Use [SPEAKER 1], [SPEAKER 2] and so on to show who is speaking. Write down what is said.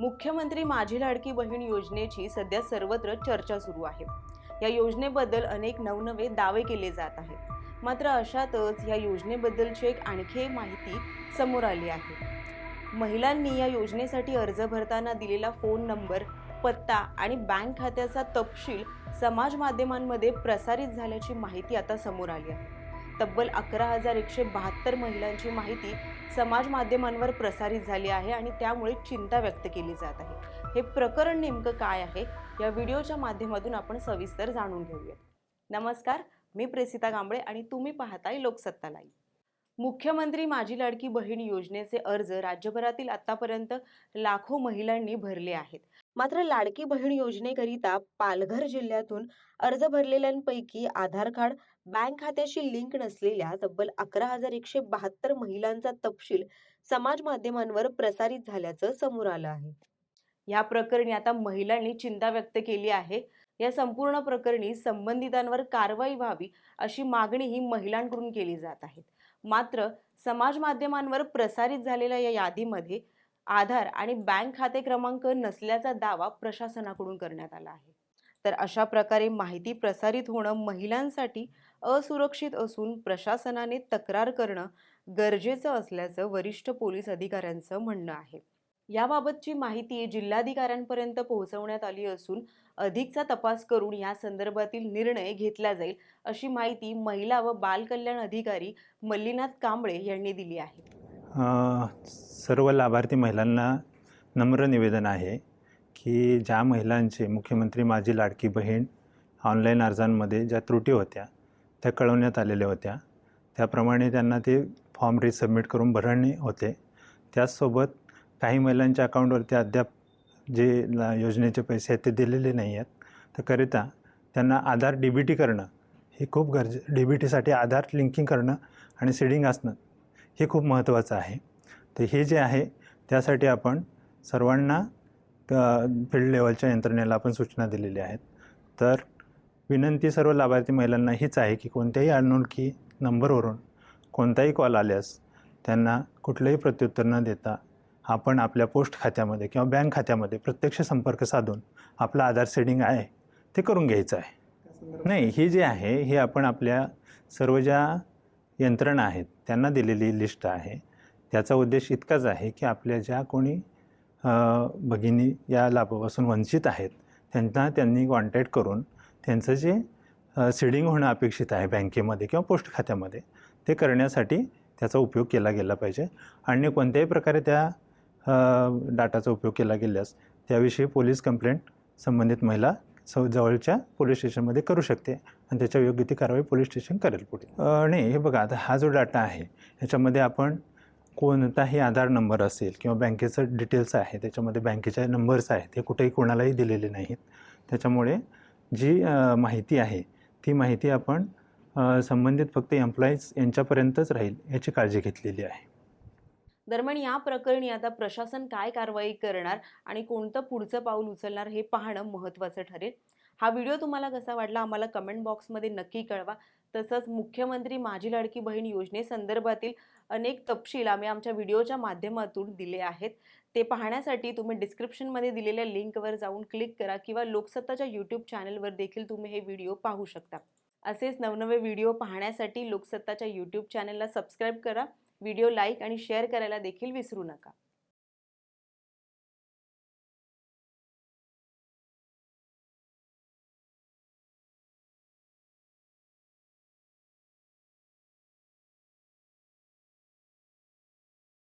[SPEAKER 1] मुख्यमंत्री माझी लाडकी बहीण योजनेची सध्या सर्वत्र चर्चा सुरू आहे. या योजनेबद्दल अनेक नवनवे दावे केले जात आहेत. मात्र अशातच या योजनेबद्दलची एक आणखी एक माहिती समोर आली आहे. महिलांनी या योजनेसाठी अर्ज भरताना दिलेला फोन नंबर पत्ता आणि बँक खात्याचा तपशील समाज माध्यमांमध्ये प्रसारित झाल्याची माहिती आता समोर आली आहे. तब्बल अकरा हजार एकशे बहात्तर महिलांची माहिती समाज माध्यमांवर प्रसारित झाली आहे आणि त्यामुळे चिंता व्यक्त केली जात आहे. हे प्रकरण नेमकं काय आहे? या व्हिडिओच्या माध्यमातून आपण सविस्तर जाणून घेऊयात. नमस्कार मी प्रेसिता कांबळे आणि तुम्ही पाहताय लोकसत्ता लाईव्ह मुख्यमंत्री माझी लाडकी बहीण योजनेचे अर्ज राज्यभरातील आतापर्यंत लाखो महिलांनी भरले आहेत. मात्र लाडकी बहीण योजनेकरिता पालघर जिल्ह्यातून अर्ज भरलेल्यांपैकी आधार कार्ड बँक खात्याशी लिंक नसलेल्या तब्बल अकरा हजार एकशे बहात्तर महिलांचा तपशील समाज माध्यमांवर प्रसारित झाल्याचं समोर आलं आहे. या प्रकरणी आता महिलांनी चिंता व्यक्त केली आहे. या संपूर्ण प्रकरणी संबंधितांवर कारवाई व्हावी अशी मागणी ही महिलांकडून केली जात आहे. मात्र समाज माध्यमांवर प्रसारित झालेल्या या यादीमध्ये आधार आणि बँक खाते क्रमांक नसल्याचा दावा प्रशासनाकडून करण्यात आला आहे. तर अशा प्रकारे माहिती प्रसारित होणं महिलांसाठी असुरक्षित असून प्रशासनाने तक्रार करणं गरजेचं असल्याचं वरिष्ठ पोलीस अधिकाऱ्यांचं म्हणणं आहे. याबाबतची माहिती जिल्हाधिकाऱ्यांपर्यंत पोहोचवण्यात आली असून अधिकचा तपास करून या संदर्भातील निर्णय घेतला जाईल अशी माहिती महिला व बालकल्याण अधिकारी मल्लीनाथ कांबळे यांनी दिली आहे.
[SPEAKER 2] सर्व लाभार्थी महिलांना नम्र निवेदन आहे. की ज्या महिलांचे मुख्यमंत्री माझी लाडकी बहीण ऑनलाईन अर्जांमध्ये ज्या त्रुटी होत्या त्या कळवण्यात आलेल्या होत्या. त्याप्रमाणे त्यांना ते फॉर्म रिसबमिट करून भरणे होते. त्याचसोबत काही महिलांच्या अकाउंटवरती अद्याप जे ला- योजनेचे पैसे आहेत ते दिलेले नाही आहेत. त्याकरिता त्यांना आधार डी बी टी करणं हे खूप गरजे डी बी टीसाठी आधार लिंकिंग करणं आणि सीडिंग असणं हे खूप महत्त्वाचं आहे. तर हे जे आहे त्यासाठी आपण सर्वांना फील्ड लेवलच्या यंत्रणेला आपण सूचना दिलेल्या आहेत. तर विनंती सर्व लाभार्थी महिलांना हीच आहे की कोणत्याही अनोळखी नंबरवरून कोणताही कॉल आल्यास त्यांना कुठलंही प्रत्युत्तर न देता आपण आपल्या पोस्ट खात्यामध्ये किंवा बँक खात्यामध्ये प्रत्यक्ष संपर्क साधून आपलं आधार सेडिंग आहे ते करून घ्यायचं आहे. नाही ही जी आहे हे आपण आपल्या सर्व ज्या यंत्रणा आहेत त्यांना दिलेली लिस्ट आहे. त्याचा उद्देश इतकाच आहे की आपल्या ज्या कोणी भगिनी या लाभापासून वंचित आहेत. त्यांना त्यांनी कॉन्टॅक्ट करून त्यांचं जे सिडिंग होणं अपेक्षित आहे बँकेमध्ये किंवा पोस्ट खात्यामध्ये ते करण्यासाठी त्याचा उपयोग केला गेला पाहिजे. आणि कोणत्याही प्रकारे त्या डाटाचा उपयोग केला गेल्यास त्याविषयी पोलीस कंप्लेंट संबंधित महिला सौ जवळच्या पोलीस स्टेशनमध्ये करू शकते आणि त्याच्या योग्य ती कारवाई पोलीस स्टेशन करेल पुढे. नाही हे बघा आता हा जो डाटा आहे ह्याच्यामध्ये आपण कोणताही आधार नंबर असेल किंवा बँकेचं डिटेल्स आहे त्याच्यामध्ये बँकेच्या नंबर्स आहेत हे कुठेही कोणालाही दिलेले नाहीत. त्याच्यामुळे जी माहिती आहे ती माहिती आपण संबंधित फक्त एम्प्लॉईज यांच्यापर्यंतच राहील याची काळजी घेतलेली आहे.
[SPEAKER 1] दरम्यान या प्रकरणी आता प्रशासन काय कारवाई करणार आणि कोणतं पुढचं पाऊल उचलणार हे पाहणं महत्त्वाचं ठरेल. हा व्हिडिओ तुम्हाला कसा वाटला आम्हाला कमेंट बॉक्समध्ये नक्की कळवा. तसंच मुख्यमंत्री माझी लाडकी बहीण योजनेसंदर्भातील अनेक तपशील आम्ही आमच्या व्हिडिओच्या माध्यमातून दिले आहेत. ते पाहण्यासाठी तुम्ही डिस्क्रिप्शनमध्ये दिलेल्या लिंकवर जाऊन क्लिक करा किंवा लोकसत्ताच्या यूट्यूब चॅनलवर देखील तुम्ही हे व्हिडिओ पाहू शकता. असेच नवनवे व्हिडिओ पाहण्यासाठी लोकसत्ताच्या यूट्यूब चॅनलला सबस्क्राईब करा. व्हिडिओ लाईक आणि शेअर करायला देखील विसरू नका.